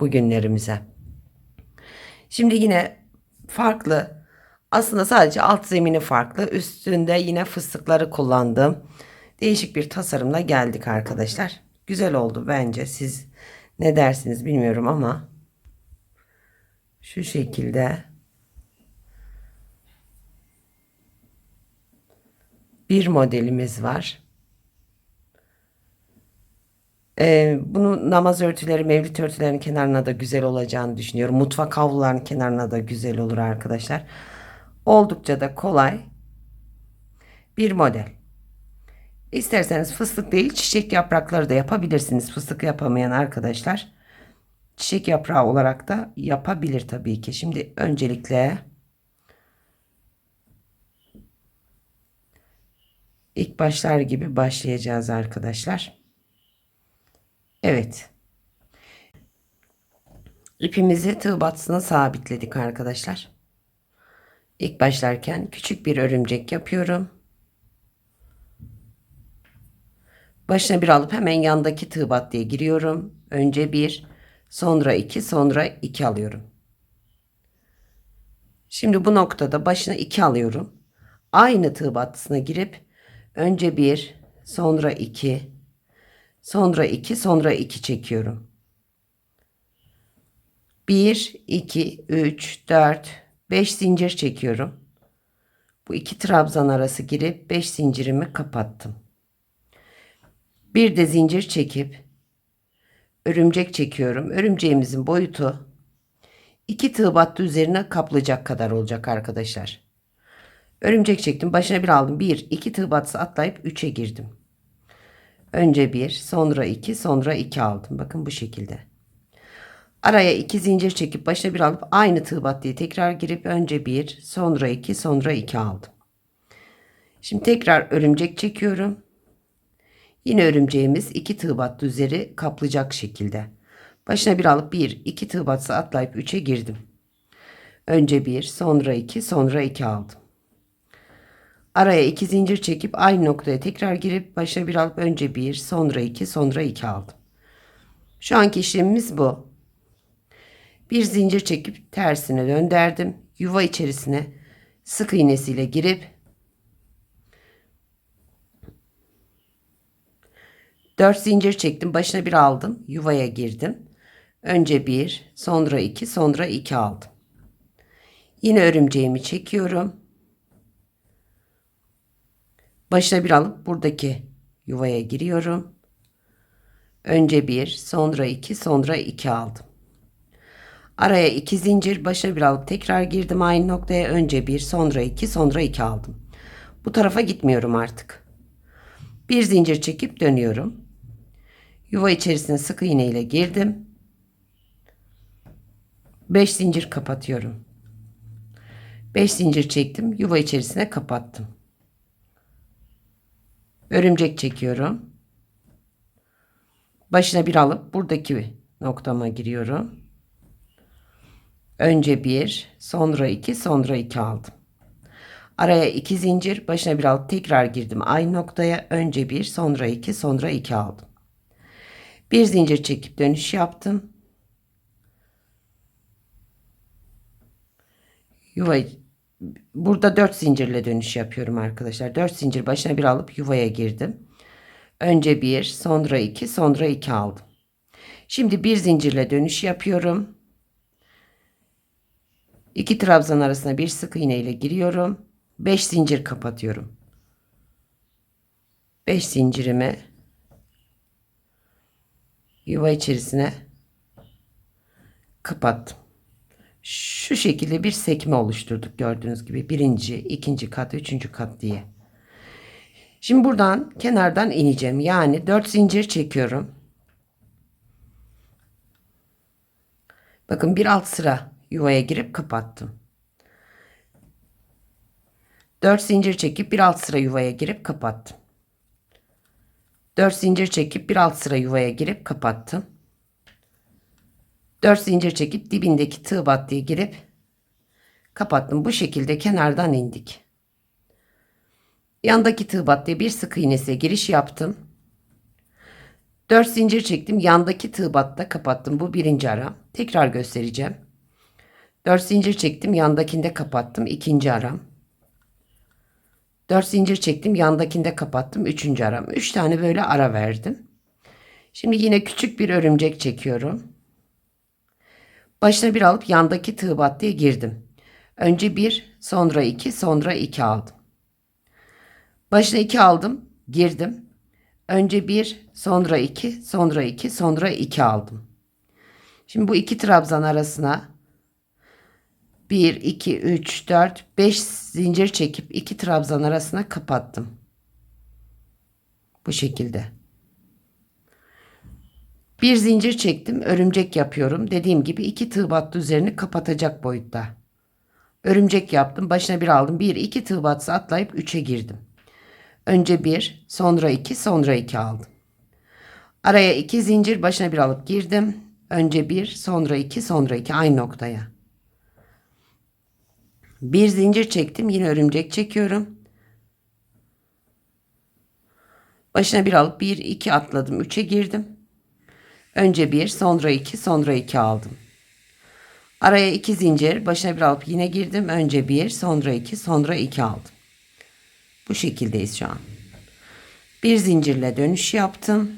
bugünlerimize. Şimdi yine farklı. Aslında sadece alt zemini farklı. Üstünde yine fıstıkları kullandım. Değişik bir tasarımla geldik arkadaşlar. Güzel oldu bence. Siz ne dersiniz bilmiyorum ama şu şekilde bir modelimiz var. Ee, bunu namaz örtüleri, mevlüt örtülerinin kenarına da güzel olacağını düşünüyorum. Mutfak havlularının kenarına da güzel olur arkadaşlar. Oldukça da kolay bir model. İsterseniz fıstık değil çiçek yaprakları da yapabilirsiniz. Fıstık yapamayan arkadaşlar çiçek yaprağı olarak da yapabilir tabii ki. Şimdi öncelikle ilk başlar gibi başlayacağız arkadaşlar. Evet. İpimizi tığ batısına sabitledik arkadaşlar. İlk başlarken küçük bir örümcek yapıyorum. Başına bir alıp hemen yandaki tığ battıya giriyorum. Önce bir, sonra iki, sonra iki alıyorum. Şimdi bu noktada başına iki alıyorum. Aynı tığ battısına girip önce bir, sonra iki, Sonra 2, sonra 2 çekiyorum. 1, 2, 3, 4, 5 zincir çekiyorum. Bu iki trabzan arası girip 5 zincirimi kapattım. Bir de zincir çekip örümcek çekiyorum. Örümceğimizin boyutu 2 tığ battı üzerine kaplayacak kadar olacak arkadaşlar. Örümcek çektim. Başına bir aldım. 1, 2 tığ battısı atlayıp 3'e girdim. Önce bir, sonra iki, sonra iki aldım. Bakın bu şekilde. Araya iki zincir çekip başına bir alıp aynı tığ battıya tekrar girip önce bir, sonra iki, sonra iki aldım. Şimdi tekrar örümcek çekiyorum. Yine örümceğimiz iki tığ battı üzeri kaplayacak şekilde. Başına bir alıp bir, iki tığ battısı atlayıp üçe girdim. Önce bir, sonra iki, sonra iki aldım. Araya iki zincir çekip aynı noktaya tekrar girip başa bir alıp önce bir, sonra iki, sonra iki aldım. Şu anki işlemimiz bu. Bir zincir çekip tersine döndürdüm. Yuva içerisine sık iğnesiyle girip dört zincir çektim. Başına bir aldım. Yuvaya girdim. Önce bir, sonra iki, sonra iki aldım. Yine örümceğimi çekiyorum. Başına bir alıp buradaki yuvaya giriyorum. Önce bir, sonra iki, sonra iki aldım. Araya iki zincir, başına bir alıp tekrar girdim aynı noktaya. Önce bir, sonra iki, sonra iki aldım. Bu tarafa gitmiyorum artık. Bir zincir çekip dönüyorum. Yuva içerisine sık iğne ile girdim. 5 zincir kapatıyorum. 5 zincir çektim. Yuva içerisine kapattım. Örümcek çekiyorum. Başına bir alıp buradaki noktama giriyorum. Önce bir, sonra iki, sonra iki aldım. Araya iki zincir, başına bir alıp tekrar girdim. Aynı noktaya önce bir, sonra iki, sonra iki aldım. Bir zincir çekip dönüş yaptım. Yuva burada 4 zincirle dönüş yapıyorum arkadaşlar. 4 zincir başına bir alıp yuvaya girdim. Önce 1, sonra 2, sonra 2 aldım. Şimdi bir zincirle dönüş yapıyorum. 2 trabzan arasına bir sık iğne ile giriyorum. 5 zincir kapatıyorum. 5 zincirimi yuva içerisine kapattım şekilde bir sekme oluşturduk gördüğünüz gibi birinci, ikinci kat, üçüncü kat diye. Şimdi buradan kenardan ineceğim. Yani 4 zincir çekiyorum. Bakın bir alt sıra yuvaya girip kapattım. 4 zincir çekip bir alt sıra yuvaya girip kapattım. 4 zincir çekip bir alt sıra yuvaya girip kapattım. 4 zincir çekip dibindeki tığ battıya girip kapattım. Bu şekilde kenardan indik. Yandaki tığ battıya bir sık iğnesiyle giriş yaptım. 4 zincir çektim. Yandaki tığ batta kapattım. Bu birinci aram. Tekrar göstereceğim. 4 zincir çektim. Yandakinde kapattım. ikinci aram. 4 zincir çektim. Yandakinde kapattım. Üçüncü aram. 3 tane böyle ara verdim. Şimdi yine küçük bir örümcek çekiyorum. Başına bir alıp yandaki tığ battıya girdim. Önce bir, sonra iki, sonra iki aldım. Başına iki aldım, girdim. Önce bir, sonra iki, sonra iki, sonra iki aldım. Şimdi bu iki trabzan arasına 1, 2, 3, 4, 5 zincir çekip iki trabzan arasına kapattım. Bu şekilde. Bir zincir çektim, örümcek yapıyorum. Dediğim gibi iki tığ battı üzerini kapatacak boyutta. Örümcek yaptım, başına bir aldım. Bir, iki tığ batsı atlayıp üçe girdim. Önce bir, sonra iki, sonra iki aldım. Araya iki zincir başına bir alıp girdim. Önce bir, sonra iki, sonra iki aynı noktaya. Bir zincir çektim. Yine örümcek çekiyorum. Başına bir alıp bir, iki atladım. Üçe girdim. Önce bir, sonra iki, sonra iki aldım. Araya iki zincir, başına bir alıp yine girdim. Önce bir, sonra iki, sonra iki aldım. Bu şekildeyiz şu an. Bir zincirle dönüş yaptım.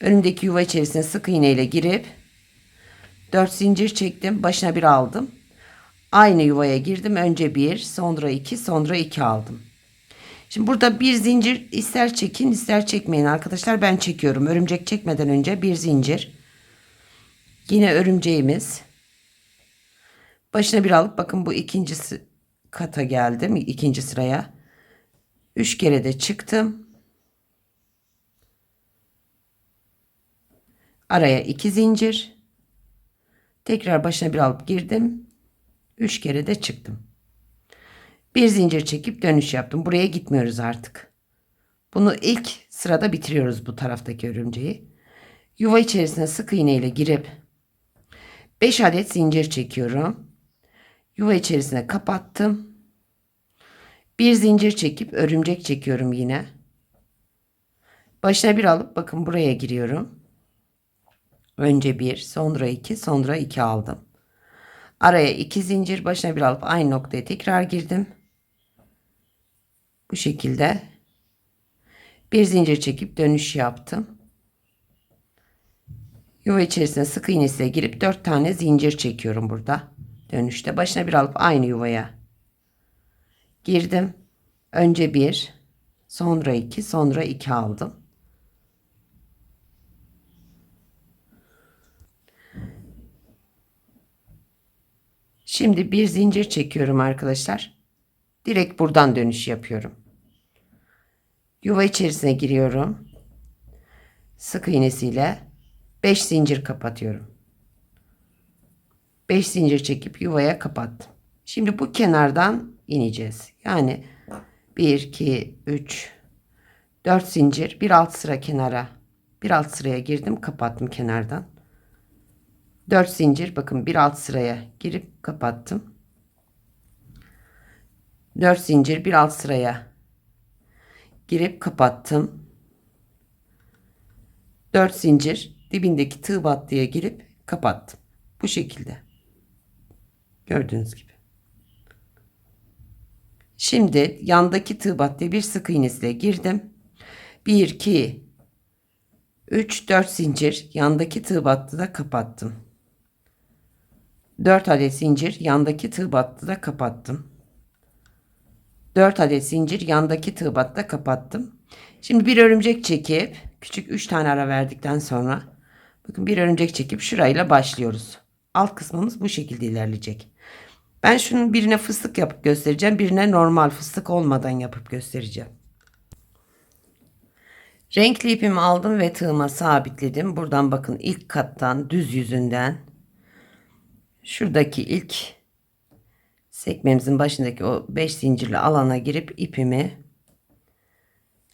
Önümdeki yuva içerisine sık iğne ile girip 4 zincir çektim. Başına bir aldım. Aynı yuvaya girdim. Önce bir, sonra iki, sonra iki aldım. Şimdi burada bir zincir ister çekin ister çekmeyin arkadaşlar. Ben çekiyorum. Örümcek çekmeden önce bir zincir. Yine örümceğimiz. Başına bir alıp bakın bu ikincisi kata geldim. ikinci sıraya. Üç kere de çıktım. Araya iki zincir. Tekrar başına bir alıp girdim. Üç kere de çıktım. Bir zincir çekip dönüş yaptım. Buraya gitmiyoruz artık. Bunu ilk sırada bitiriyoruz bu taraftaki örümceği. Yuva içerisine sık iğne ile girip 5 adet zincir çekiyorum. Yuva içerisine kapattım. Bir zincir çekip örümcek çekiyorum yine. Başına bir alıp bakın buraya giriyorum. Önce bir, sonra iki, sonra iki aldım. Araya iki zincir başına bir alıp aynı noktaya tekrar girdim. Bu şekilde bir zincir çekip dönüş yaptım. Yuva içerisine sık iğnesiyle girip dört tane zincir çekiyorum burada. Dönüşte başına bir alıp aynı yuvaya girdim. Önce bir, sonra iki, sonra iki aldım. Şimdi bir zincir çekiyorum arkadaşlar. Direkt buradan dönüş yapıyorum. Yuva içerisine giriyorum. Sık iğnesiyle 5 zincir kapatıyorum. 5 zincir çekip yuvaya kapattım. Şimdi bu kenardan ineceğiz. Yani 1 2 3 4 zincir, bir alt sıra kenara. Bir alt sıraya girdim, kapattım kenardan. 4 zincir bakın bir alt sıraya girip kapattım. 4 zincir bir alt sıraya girip kapattım. 4 zincir dibindeki tığ battıya girip kapattım. Bu şekilde. Gördüğünüz gibi. Şimdi yandaki tığ battıya bir sık iğnesiyle girdim. 1 2 3 4 zincir yandaki tığ battıda kapattım. 4 adet zincir yandaki tığ battıda kapattım. 4 adet zincir yandaki tığ batıda kapattım. Şimdi bir örümcek çekip küçük 3 tane ara verdikten sonra bakın bir örümcek çekip şurayla başlıyoruz. Alt kısmımız bu şekilde ilerleyecek. Ben şunun birine fıstık yapıp göstereceğim. Birine normal fıstık olmadan yapıp göstereceğim. Renkli ipimi aldım ve tığıma sabitledim. Buradan bakın ilk kattan düz yüzünden şuradaki ilk sekmemizin başındaki o 5 zincirli alana girip ipimi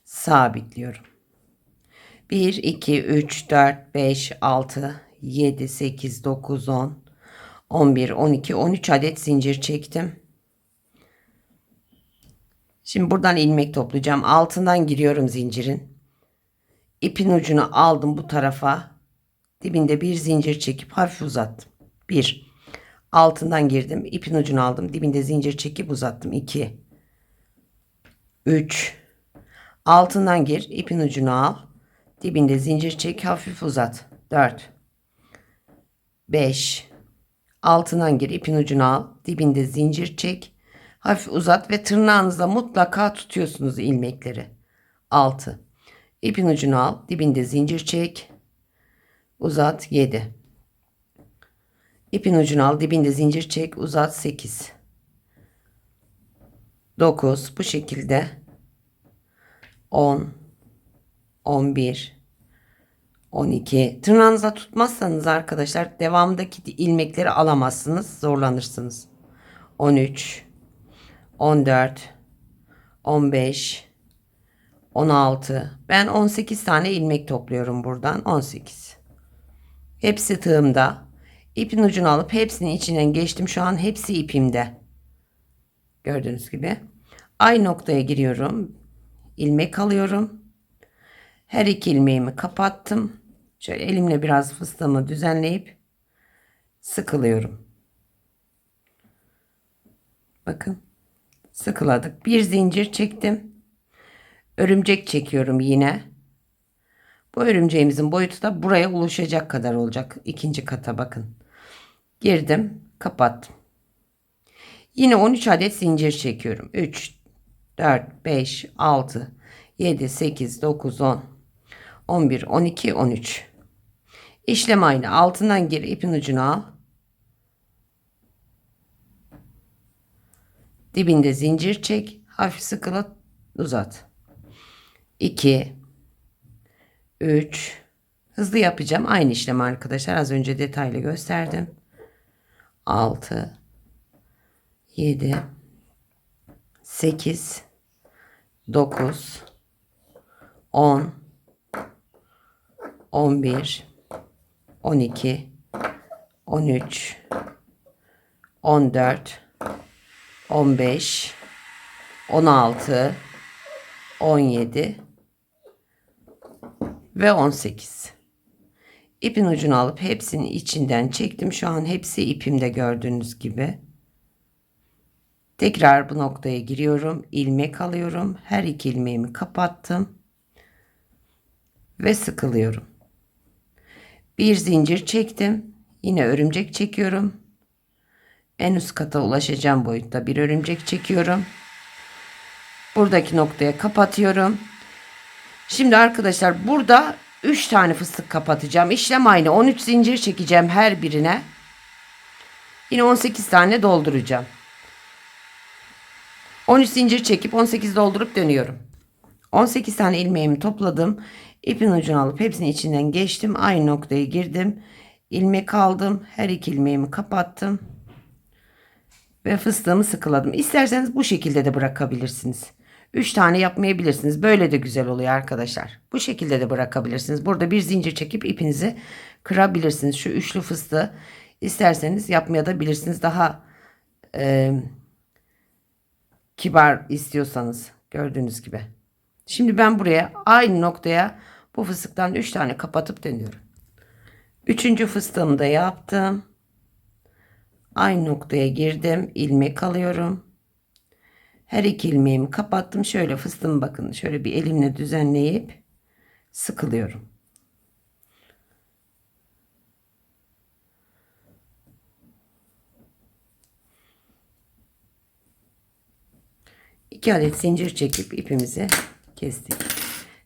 sabitliyorum. 1 2 3 4 5 6 7 8 9 10 11 12 13 adet zincir çektim. Şimdi buradan ilmek toplayacağım. Altından giriyorum zincirin. İpin ucunu aldım bu tarafa. Dibinde bir zincir çekip hafif uzattım. 1. Altından girdim. ipin ucunu aldım. Dibinde zincir çekip uzattım. 2. 3. Altından gir. ipin ucunu al. Dibinde zincir çek. Hafif uzat. 4. 5. Altından gir. ipin ucunu al. Dibinde zincir çek. Hafif uzat ve tırnağınızla mutlaka tutuyorsunuz ilmekleri. 6. İpin ucunu al. Dibinde zincir çek. Uzat 7. İpin ucunu al. Dibinde zincir çek. Uzat 8. 9. Bu şekilde 10 11 12 tırnağınızla tutmazsanız arkadaşlar devamdaki ilmekleri alamazsınız zorlanırsınız 13 14 15 16 ben 18 tane ilmek topluyorum buradan 18 hepsi tığımda ipin ucunu alıp hepsinin içinden geçtim. Şu an hepsi ipimde. Gördüğünüz gibi. Aynı noktaya giriyorum. İlmek alıyorum. Her iki ilmeğimi kapattım. Şöyle elimle biraz fıstığımı düzenleyip sıkılıyorum. Bakın sıkıladık. Bir zincir çektim. Örümcek çekiyorum yine. Bu örümceğimizin boyutu da buraya ulaşacak kadar olacak. İkinci kata bakın. Girdim, kapattım. Yine 13 adet zincir çekiyorum. 3 4 5 6 7 8 9 10 11 12 13 İşlem aynı. Altından gir ipin ucunu al. Dibinde zincir çek. Hafif sıkıla uzat. 2 3 Hızlı yapacağım. Aynı işlem arkadaşlar. Az önce detaylı gösterdim. 6 7 8 9 10 11 12 13 14 15 16 17 ve 18 ipin ucunu alıp hepsinin içinden çektim. Şu an hepsi ipimde gördüğünüz gibi. Tekrar bu noktaya giriyorum. İlmek alıyorum. Her iki ilmeğimi kapattım ve sıkılıyorum. Bir zincir çektim. Yine örümcek çekiyorum. En üst kata ulaşacağım boyutta bir örümcek çekiyorum. Buradaki noktaya kapatıyorum. Şimdi arkadaşlar burada 3 tane fıstık kapatacağım. İşlem aynı. 13 zincir çekeceğim her birine. Yine 18 tane dolduracağım. 13 zincir çekip 18 doldurup dönüyorum. 18 tane ilmeğimi topladım. İpin ucunu alıp hepsini içinden geçtim. Aynı noktaya girdim. İlmek aldım. Her iki ilmeğimi kapattım ve fıstığımı sıkıladım. İsterseniz bu şekilde de bırakabilirsiniz. 3 tane yapmayabilirsiniz. Böyle de güzel oluyor arkadaşlar. Bu şekilde de bırakabilirsiniz. Burada bir zincir çekip ipinizi kırabilirsiniz. Şu üçlü fıstığı isterseniz yapmaya da bilirsiniz. Daha e, kibar istiyorsanız gördüğünüz gibi. Şimdi ben buraya aynı noktaya bu fıstıktan 3 tane kapatıp dönüyorum. Üçüncü fıstığımı da yaptım. Aynı noktaya girdim. ilmek alıyorum. Her iki ilmeğimi kapattım. Şöyle fıstığımı bakın. Şöyle bir elimle düzenleyip sıkılıyorum. İki adet zincir çekip ipimizi kestik.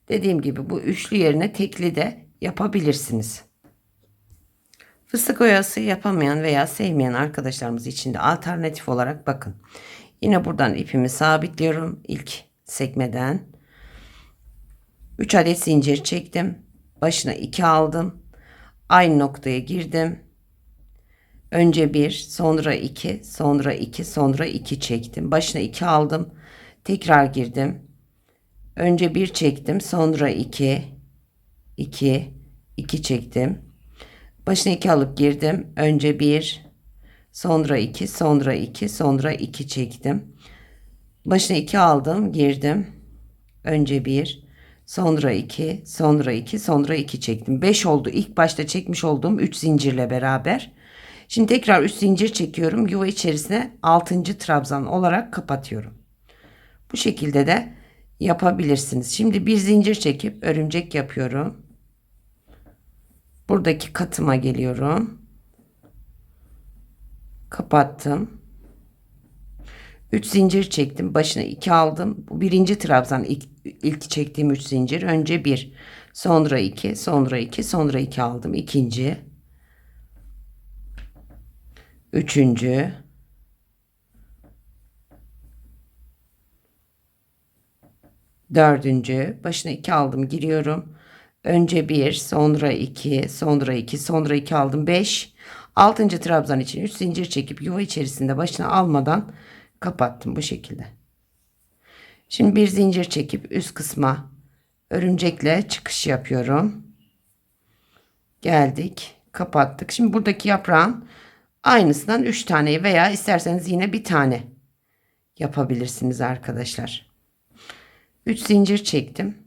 Dediğim gibi bu üçlü yerine tekli de yapabilirsiniz. Fıstık oyası yapamayan veya sevmeyen arkadaşlarımız için de alternatif olarak bakın. Yine buradan ipimi sabitliyorum ilk sekmeden. 3 adet zincir çektim. Başına 2 aldım. Aynı noktaya girdim. Önce 1, sonra 2, sonra 2, sonra 2 çektim. Başına 2 aldım. Tekrar girdim. Önce 1 çektim, sonra 2, 2, 2 çektim. Başına 2 alıp girdim. Önce 1, sonra 2, sonra 2, sonra 2 çektim. Başına 2 aldım, girdim. Önce 1, sonra 2, sonra 2, sonra 2 çektim. 5 oldu. İlk başta çekmiş olduğum 3 zincirle beraber. Şimdi tekrar 3 zincir çekiyorum. Yuva içerisine 6. trabzan olarak kapatıyorum. Bu şekilde de yapabilirsiniz. Şimdi bir zincir çekip örümcek yapıyorum. Buradaki katıma geliyorum. Kapattım. 3 zincir çektim. Başına 2 aldım. Bu birinci trabzan ilk, ilk çektiğim 3 zincir. Önce 1, sonra 2, sonra 2, sonra 2 aldım. İkinci. Üçüncü. Dördüncü. Başına 2 aldım. Giriyorum. Önce 1, sonra 2, sonra 2, sonra 2 aldım. 5. 6. trabzan için 3 zincir çekip yuva içerisinde başına almadan kapattım bu şekilde. Şimdi bir zincir çekip üst kısma örümcekle çıkış yapıyorum. Geldik, kapattık. Şimdi buradaki yaprağın aynısından 3 tane veya isterseniz yine bir tane yapabilirsiniz arkadaşlar. 3 zincir çektim.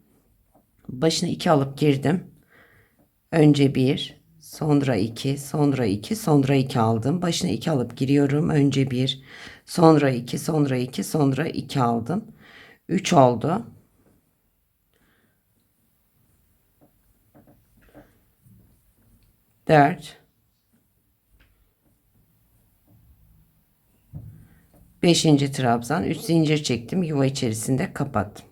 Başına 2 alıp girdim. Önce 1, sonra 2, sonra 2, sonra 2 aldım. Başına 2 alıp giriyorum. Önce 1, sonra 2, sonra 2, sonra 2 aldım. 3 oldu. Dört. Beşinci trabzan. Üç zincir çektim. Yuva içerisinde kapattım.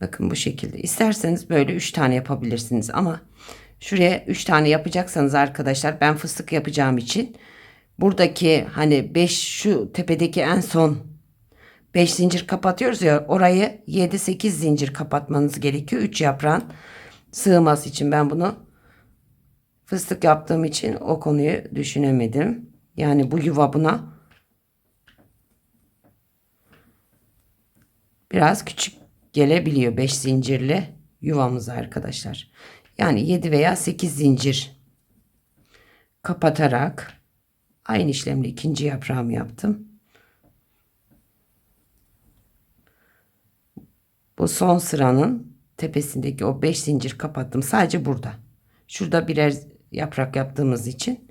Bakın bu şekilde. İsterseniz böyle 3 tane yapabilirsiniz ama şuraya 3 tane yapacaksanız arkadaşlar ben fıstık yapacağım için buradaki hani 5 şu tepedeki en son 5 zincir kapatıyoruz ya orayı 7-8 zincir kapatmanız gerekiyor. 3 yaprağın sığması için ben bunu fıstık yaptığım için o konuyu düşünemedim. Yani bu yuva buna biraz küçük gelebiliyor 5 zincirli yuvamız arkadaşlar. Yani 7 veya 8 zincir kapatarak aynı işlemle ikinci yaprağımı yaptım. Bu son sıranın tepesindeki o 5 zincir kapattım. Sadece burada. Şurada birer yaprak yaptığımız için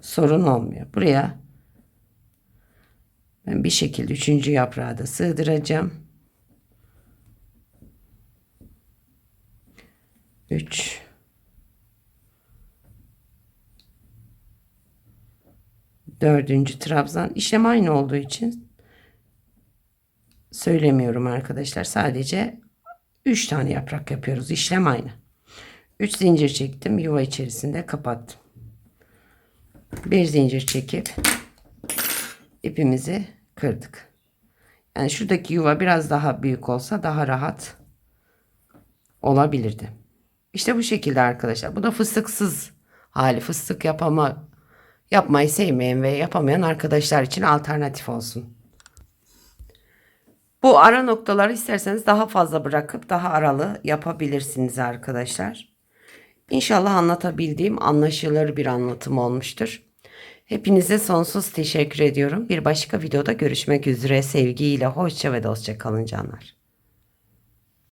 sorun olmuyor. Buraya ben bir şekilde üçüncü yaprağı da sığdıracağım. 3 dördüncü trabzan işlem aynı olduğu için söylemiyorum arkadaşlar. Sadece 3 tane yaprak yapıyoruz. İşlem aynı. 3 zincir çektim. Yuva içerisinde kapattım. Bir zincir çekip ipimizi kırdık. Yani şuradaki yuva biraz daha büyük olsa daha rahat olabilirdi işte bu şekilde arkadaşlar. Bu da fıstıksız hali. Fıstık yapama, yapmayı sevmeyen ve yapamayan arkadaşlar için alternatif olsun. Bu ara noktaları isterseniz daha fazla bırakıp daha aralı yapabilirsiniz arkadaşlar. İnşallah anlatabildiğim anlaşılır bir anlatım olmuştur. Hepinize sonsuz teşekkür ediyorum. Bir başka videoda görüşmek üzere. Sevgiyle hoşça ve dostça kalın canlar.